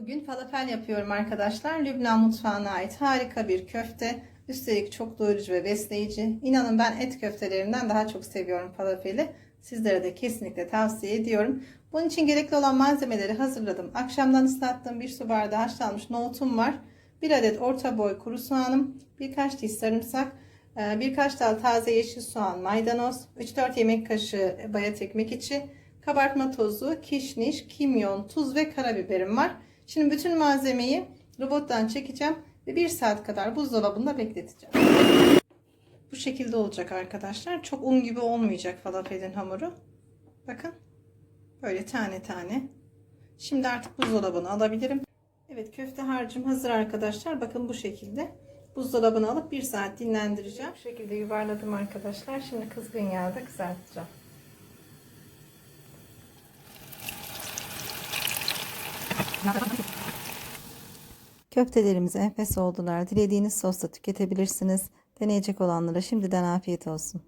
Bugün falafel yapıyorum arkadaşlar. Lübnan mutfağına ait harika bir köfte. Üstelik çok doyurucu ve besleyici. İnanın ben et köftelerinden daha çok seviyorum falafeli. Sizlere de kesinlikle tavsiye ediyorum. Bunun için gerekli olan malzemeleri hazırladım. Akşamdan ıslattığım bir su bardağı haşlanmış nohutum var. Bir adet orta boy kuru soğanım, birkaç diş sarımsak, e, birkaç dal taze yeşil soğan, maydanoz, 3-4 yemek kaşığı bayat ekmek içi, kabartma tozu, kişniş, kimyon, tuz ve karabiberim var. Şimdi bütün malzemeyi robottan çekeceğim ve 1 saat kadar buzdolabında bekleteceğim. Bu şekilde olacak arkadaşlar. Çok un gibi olmayacak falafelin hamuru. Bakın. Böyle tane tane. Şimdi artık buzdolabına alabilirim. Evet köfte harcım hazır arkadaşlar. Bakın bu şekilde. Buzdolabına alıp 1 saat dinlendireceğim. Bu şekilde yuvarladım arkadaşlar. Şimdi kızgın yağda kızartacağım. Köftelerimiz enfes oldular. Dilediğiniz sosla tüketebilirsiniz. Deneyecek olanlara şimdiden afiyet olsun.